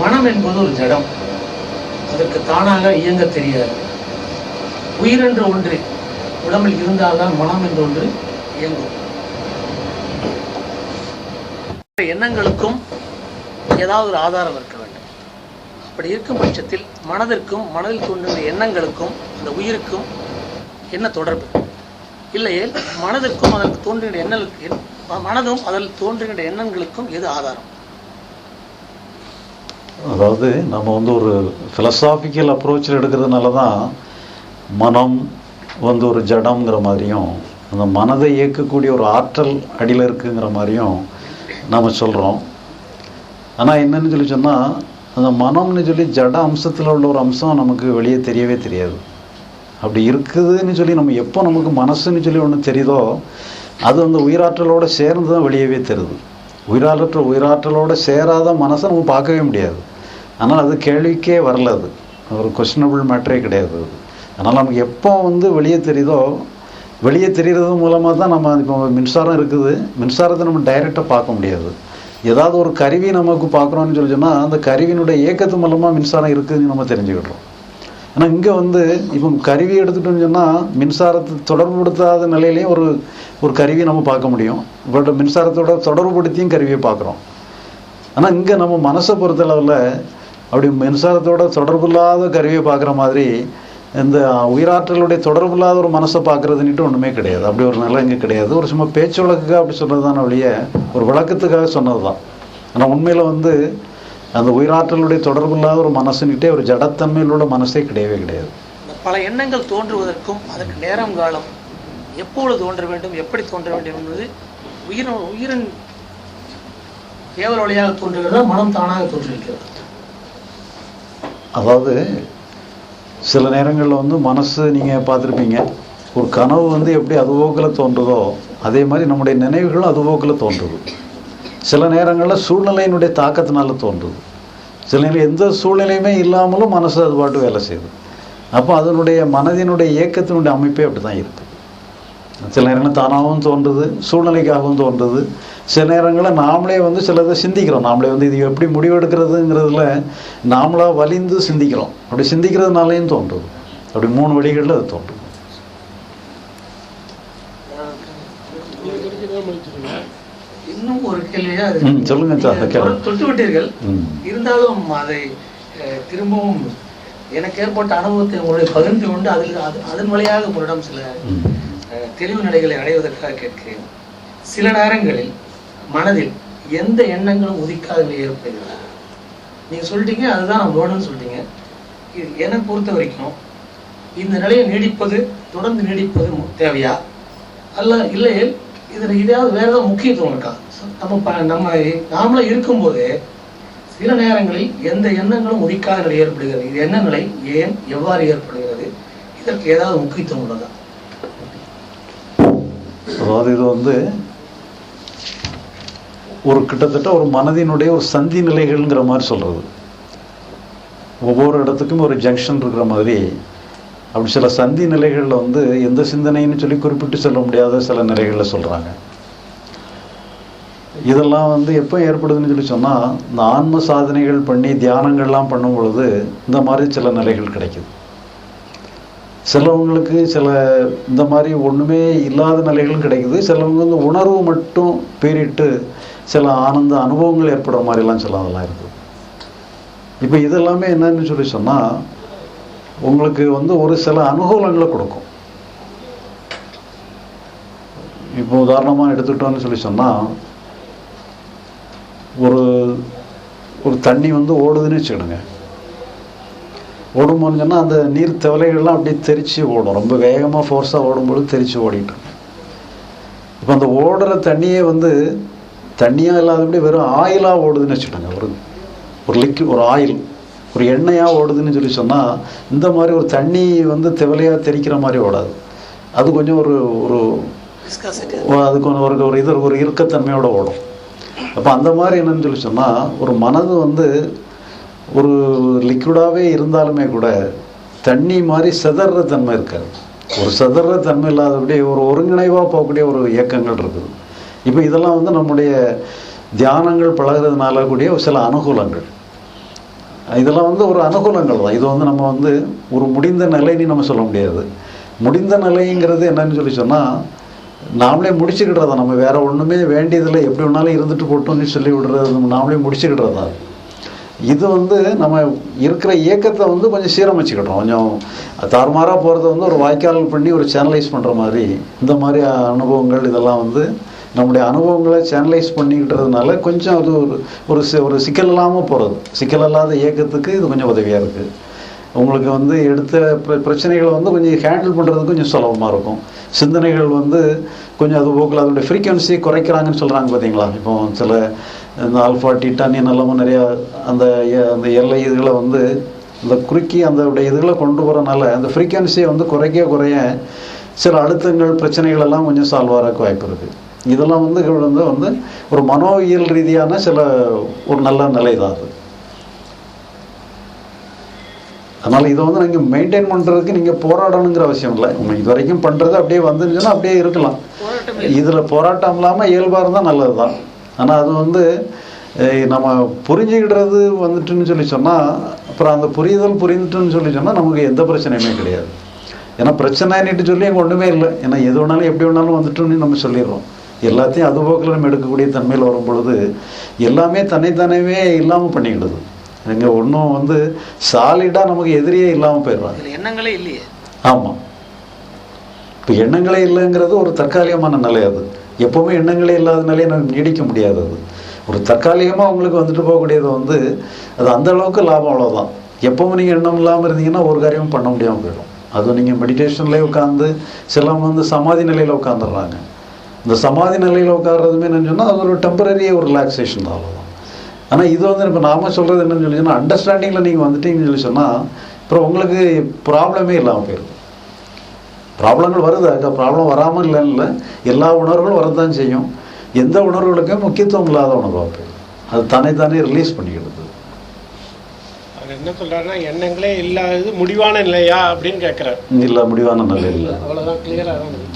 மனம் என்பது ஒரு ஜடம். அதற்கு தானாக இயங்க தெரியாது. உயிர் என்ற ஒன்று உடம்பில் இருந்தால்தான் மனம் என்ற ஒன்று இயங்கும். எண்ணங்களுக்கும் ஏதாவது ஒரு ஆதாரம் இருக்க வேண்டும். அப்படி இருக்கும் பட்சத்தில் மனதிற்கும் மனதில் தோன்றுகிற எண்ணங்களுக்கும் அந்த உயிருக்கும் என்ன தொடர்பு? இல்லையே மனதிற்கும் அதற்கு தோன்றுகின்ற எண்ணங்களுக்கு மனதும் அதில் தோன்றுகின்ற எண்ணங்களுக்கும் எது ஆதாரம்? அதாவது நம்ம வந்து ஒரு ஃபிலசாபிக்கல் அப்ரோச்சில் எடுக்கிறதுனால தான் மனம் வந்து ஒரு ஜடம்ங்கிற மாதிரியும் அந்த மனதை இயக்கக்கூடிய ஒரு ஆற்றல் அடியில் இருக்குங்கிற மாதிரியும் நம்ம சொல்கிறோம் ஆனால் என்னன்னு சொல்லி சொன்னால் அந்த மனம்னு சொல்லி ஜட அம்சத்தில் உள்ள ஒரு அம்சம் நமக்கு வெளியே தெரியவே தெரியாது. அப்படி இருக்குதுன்னு சொல்லி நம்ம எப்போ நமக்கு மனசுன்னு சொல்லி ஒன்று தெரியுதோ அது அந்த உயிராற்றலோட சேர்ந்து தான் வெளியவே தெரியுது. உயிராற்றல் உயிராற்றலோட சேராத மனசை நம்ம பார்க்கவே முடியாது. ஆனால் அது கேள்விக்கே வரல அது. ஒரு கொஸ்டினபிள் மேட்டரே கிடையாது அது. அதனால் நமக்கு எப்போ வந்து வெளியே தெரியுதோ வெளியே தெரிகிறது மூலமாக தான் நம்ம இப்போ மின்சாரம் இருக்குது. மின்சாரத்தை நம்ம டைரெக்டாக பார்க்க முடியாது. ஏதாவது ஒரு கருவி நமக்கு பார்க்குறோம்னு சொல்லி சொன்னால் அந்த கருவியினுடைய இயக்கத்து மூலமாக மின்சாரம் இருக்குதுன்னு நம்ம தெரிஞ்சுக்கிடுறோம். ஆனால் இங்கே வந்து இப்போ கருவி எடுத்துட்டோம்னு சொன்னால் மின்சாரத்தை தொடர்புபடுத்தாத நிலையிலையும் ஒரு ஒரு கருவியை நம்ம பார்க்க முடியும். பட் மின்சாரத்தோட தொடர்புபடுத்தியும் கருவியை பார்க்குறோம். ஆனால் இங்கே நம்ம மனசை பொறுத்தளவில் அப்படி மின்சாரத்தோட தொடர்பு கருவியை பார்க்குற மாதிரி இந்த உயிராற்றலுடைய தொடர்பு இல்லாத ஒரு மனசை பார்க்குறதுன்ட்டு ஒன்றுமே கிடையாது. அப்படி ஒரு நிலை இங்கே கிடையாது. ஒரு சும்மா பேச்சு வழக்குக்காக அப்படி சொன்னது தானே ஒழிய ஒரு விளக்கத்துக்காக சொன்னது தான் ஆனால் உண்மையில் வந்து அந்த உயிராற்றலுடைய தொடர்பு இல்லாத ஒரு மனசுன்னுட்டே ஒரு ஜடத்தன்மையில் உள்ள மனசே கிடையவே கிடையாது. பல எண்ணங்கள் தோன்றுவதற்கும் அதற்கு நேரம் காலம் எப்பொழுது தோன்ற வேண்டும் எப்படி தோன்ற வேண்டும் என்பது உயிரின் உயிரின் ஏவல் வழியாக தோன்றுகிறதா மனம் தானாக தோன்றிருக்கிறது அதாவது சில நேரங்களில் வந்து மனசு நீங்கள் பார்த்துருப்பீங்க ஒரு கனவு வந்து எப்படி அதுபோக்கில் தோன்றுதோ அதே மாதிரி நம்முடைய நினைவுகளும் அதுபோக்கில் தோன்றுது. சில நேரங்களில் சூழ்நிலையினுடைய தாக்கத்தினால தோன்றுது. சில நேரம் எந்த சூழ்நிலையுமே இல்லாமலும் மனசு அது பாட்டு வேலை செய்யுது. அப்போ அதனுடைய மனதினுடைய இயக்கத்தினுடைய அமைப்பே அப்படி தான் இருக்குது சில நேரங்களில் தானாகவும் தோன்றுது சூழ்நிலைக்காகவும் தோன்றுது. சில நேரங்களில் நாமளே வந்து சிலதை சிந்திக்கிறோம். நாமளே வந்து இது எப்படி முடிவெடுக்கிறதுங்கிறதுல நாமளாக வலிந்து சிந்திக்கிறோம். அப்படி சிந்திக்கிறதுனாலையும் தோன்றுது. அப்படி மூணு வழிகளில் அது தோன்றுது. இன்னும் ஒரு கேள்வியா சொல்லுங்க சார். தொட்டு- விட்டீர்கள். இருந்தாலும் அதை திரும்பவும் எனக்கு ஏற்பட்ட அனுபவத்தை உங்களுடைய பகிர்ந்து கொண்டு அதில் அது அதன் வழியாக உங்களிடம் சில தெளிவு நிலைகளை அடைவதற்காக கேட்கிறேன். சில நேரங்களில் மனதில் எந்த எண்ணங்களும் உதிக்காத நிலை ஏற்படுகிறது. நீங்க சொல்லிட்டீங்க அதுதான் நான் சொல்லிட்டீங்க இது என்னை பொறுத்த வரைக்கும் இந்த நிலையை நீடிப்பது தொடர்ந்து நீடிப்பது தேவையா? அல்ல இல்லையே இதில் இதையாவது வேற ஏதாவது முக்கியத்துவம் இருக்கா? நம்ம நம்ம நாமளே இருக்கும்போது சில நேரங்களில் எந்த எண்ணங்களும் உதிக்காத நிலை ஏற்படுகிறது. இது என்ன நிலை? ஏன்? எவ்வாறு ஏற்படுகிறது? இதற்கு ஏதாவது முக்கியத்துவம் உள்ளதா? அதாவது இது வந்து ஒரு கிட்டத்தட்ட ஒரு மனதினுடைய ஒரு சந்தி நிலைகள்ங்கிற மாதிரி சொல்கிறது ஒவ்வொரு இடத்துக்கும் ஒரு ஜங்ஷன் இருக்கிற மாதிரி. அப்படி சில சந்தி நிலைகளில் வந்து எந்த சிந்தனைன்னு சொல்லி குறிப்பிட்டு சொல்ல முடியாத சில நிலைகளில் சொல்கிறாங்க இதெல்லாம் வந்து எப்போ ஏற்படுதுன்னு சொல்லி சொன்னால் இந்த ஆன்ம சாதனைகள் பண்ணி தியானங்கள்லாம் பண்ணும் பொழுது இந்த மாதிரி சில நிலைகள் கிடைக்குது. சிலவங்களுக்கு சில இந்த மாதிரி ஒன்றுமே இல்லாத நிலைகளும் கிடைக்குது. சிலவங்க வந்து உணர்வு மட்டும் பேரிட்டு சில ஆனந்த அனுபவங்கள் ஏற்படுற மாதிரிலாம் சில அதெல்லாம் இருக்குது. இப்போ இதெல்லாமே என்னன்னு சொல்லி சொன்னால் உங்களுக்கு வந்து ஒரு சில அனுகூலங்களை கொடுக்கும். இப்போ உதாரணமாக எடுத்துக்கிட்டோம்னு சொல்லி சொன்னால் ஒரு ஒரு தண்ணி வந்து ஓடுதுன்னு வச்சுக்கிடுங்க ஓடும்போது சொன்னால் அந்த நீர் தவளைகள்லாம் அப்படியே தெரிச்சு ஓடும். ரொம்ப வேகமாக ஃபோர்ஸாக ஓடும்போது தெரிச்சு ஓடிட்டு. இப்போ அந்த ஓடுற தண்ணியே வந்து தண்ணியாக இல்லாதபடி வெறும் ஆயிலாக ஓடுதுன்னு வச்சுக்கோங்க. ஒரு ஒரு லிக்விட் ஒரு ஆயில் ஒரு எண்ணெயாக ஓடுதுன்னு சொல்லி சொன்னால் இந்த மாதிரி ஒரு தண்ணி வந்து திவலையாக தெரிக்கிற மாதிரி ஓடாது. அது கொஞ்சம் ஒரு ஒரு அதுக்கு ஒரு ஒரு ஒரு இது ஒரு இறுக்கத்தன்மையோட ஓடும். அப்போ அந்த மாதிரி என்னன்னு சொல்லி சொன்னால் ஒரு மனது வந்து ஒரு லிக்விடாகவே இருந்தாலுமே கூட தண்ணி மாதிரி செதற தன்மை இருக்காது. ஒரு செதற தன்மை இல்லாதபடி ஒரு ஒருங்கிணைவாக போகக்கூடிய ஒரு இயக்கங்கள் இருக்குது. இப்போ இதெல்லாம் வந்து நம்முடைய தியானங்கள் பழகிறதுனால கூடிய ஒரு சில அனுகூலங்கள். இதெல்லாம் வந்து ஒரு அனுகூலங்கள் தான். இது வந்து நம்ம வந்து ஒரு முடிந்த நிலைன்னு நம்ம சொல்ல முடியாது. முடிந்த நிலைங்கிறது என்னன்னு சொல்லி சொன்னால் நாமளே முடிச்சுக்கிட்டுறதா நம்ம வேறு ஒன்றுமே வேண்டியதில்லை. எப்படி வேணாலும் இருந்துட்டு போட்டோம்னு சொல்லி விடுறது நம்ம நாமளே முடிச்சுக்கிட்டுறதா இது வந்து நம்ம இருக்கிற இயக்கத்தை வந்து கொஞ்சம் சீரமைச்சுக்கிட்டோம். கொஞ்சம் தாறுமாறாக போகிறத வந்து ஒரு வாய்க்கால் பண்ணி ஒரு சேனலைஸ் பண்ணுற மாதிரி இந்த மாதிரி அனுபவங்கள் இதெல்லாம் வந்து நம்முடைய அனுபவங்களை சேனலைஸ் பண்ணிக்கிட்டதுனால கொஞ்சம் அது ஒரு ஒரு ஒரு சிக்கல் இல்லாமல் போகிறது சிக்கல் இல்லாத இயக்கத்துக்கு இது கொஞ்சம் உதவியாக இருக்குது உங்களுக்கு வந்து எடுத்த பிர பிரச்சனைகளை வந்து கொஞ்சம் ஹேண்டில் பண்ணுறது கொஞ்சம் சுலபமாக இருக்கும். சிந்தனைகள் வந்து கொஞ்சம் அது போக்கில் அதோடய ஃப்ரீக்வன்சி குறைக்கிறாங்கன்னு சொல்கிறாங்க பார்த்தீங்களா இப்போ சில இந்த ஆல்ஃபா டிட்டானியன் எல்லாமும் நிறையா அந்த அந்த எல்லை இதுகளை வந்து இந்த குறுக்கி அந்த இதுகளை கொண்டு போகிறனால அந்த ஃப்ரீக்வன்சியை வந்து குறைக்க குறைய சில அழுத்தங்கள் பிரச்சனைகள் எல்லாம் கொஞ்சம் சால்வ் ஆகிறக்கு வாய்ப்பு இருக்குது இதெல்லாம் வந்து வந்து வந்து ஒரு மனோவியல் ரீதியான சில ஒரு நல்ல நிலை தான் அது. அதனால் இதை வந்து நீங்கள் மெயின்டைன் பண்ணுறதுக்கு நீங்கள் போராடணுங்கிற அவசியம் இல்லை. உங்க இது வரைக்கும் பண்ணுறது அப்படியே வந்துருந்துச்சுன்னா அப்படியே இருக்கலாம். இதில் போராட்டம் இல்லாமல் இயல்பாக இருந்தால் நல்லது தான் ஆனால் அது வந்து நம்ம புரிஞ்சுக்கிடுறது வந்துட்டுன்னு சொல்லி சொன்னால் அப்புறம் அந்த புரிதல் புரிந்துட்டுன்னு சொல்லி சொன்னால் நமக்கு எந்த பிரச்சனையுமே கிடையாது. ஏன்னா பிரச்சனைன்னுட்டு சொல்லி அங்கே ஒன்றுமே இல்லை. ஏன்னா எது வேணாலும் எப்படி வேணாலும் வந்துட்டுன்னு நம்ம சொல்லிடுறோம். எல்லாத்தையும் அது போக்கில் நம்ம எடுக்கக்கூடிய தன்மையில் வரும் பொழுது எல்லாமே தன்னைத்தானவே இல்லாமல் பண்ணிக்கிடுது. இங்கே ஒன்றும் வந்து சாலிடாக நமக்கு எதிரியே இல்லாமல் போயிடுறாங்க. எண்ணங்களே இல்லையே. ஆமாம் இப்போ எண்ணங்களே இல்லைங்கிறது ஒரு தற்காலிகமான நிலை அது. எப்போவுமே எண்ணங்களே இல்லாத நிலையை நம்ம நீடிக்க முடியாது அது. ஒரு தற்காலிகமாக உங்களுக்கு வந்துட்டு போகக்கூடியது வந்து அது அந்த அளவுக்கு லாபம் அவ்வளோதான் எப்பவும் நீங்கள் எண்ணம் இல்லாமல் இருந்தீங்கன்னா ஒரு காரியமும் பண்ண முடியாமல் போயிடும். அதுவும் நீங்கள் மெடிடேஷன்லேயே உட்காந்து சிலவங்க வந்து சமாதி நிலையில் உட்காந்துடுறாங்க இந்த சமாதி நிலையில் உட்கார்றதுமே என்னன்னு சொன்னால் அது ஒரு டெம்பரரி ஒரு ரிலாக்ஸேஷன் தான் அவ்வளோதான் ஆனால் இது வந்து இப்போ நாம சொல்கிறது என்னன்னு சொல்லி சொன்னால் அண்டர்ஸ்டாண்டிங்கில் நீங்கள் வந்துட்டீங்கன்னு சொல்லி சொன்னால் அப்புறம் உங்களுக்கு ப்ராப்ளமே இல்லாமல் போயிடும் ப்ராப்ளங்கள் வருது. அதுக்கு ப்ராப்ளம் வராமல் இல்லைன்னு இல்லை. எல்லா உணர்வுகளும் வரதான் செய்யும். எந்த உணர்வுகளுக்கும் முக்கியத்துவம் இல்லாத உணர்வாக போயிடும் அது தானே தானே ரிலீஸ் பண்ணிக்கிடுது அவர் என்ன சொல்றாருன்னா எண்ணங்களே இல்லாதது முடிவான நிலையா அப்படின்னு கேட்கிறார். இல்லை முடிவான நிலை இல்லை அவ்வளவுதான் கிளியரா தான் இருக்கு.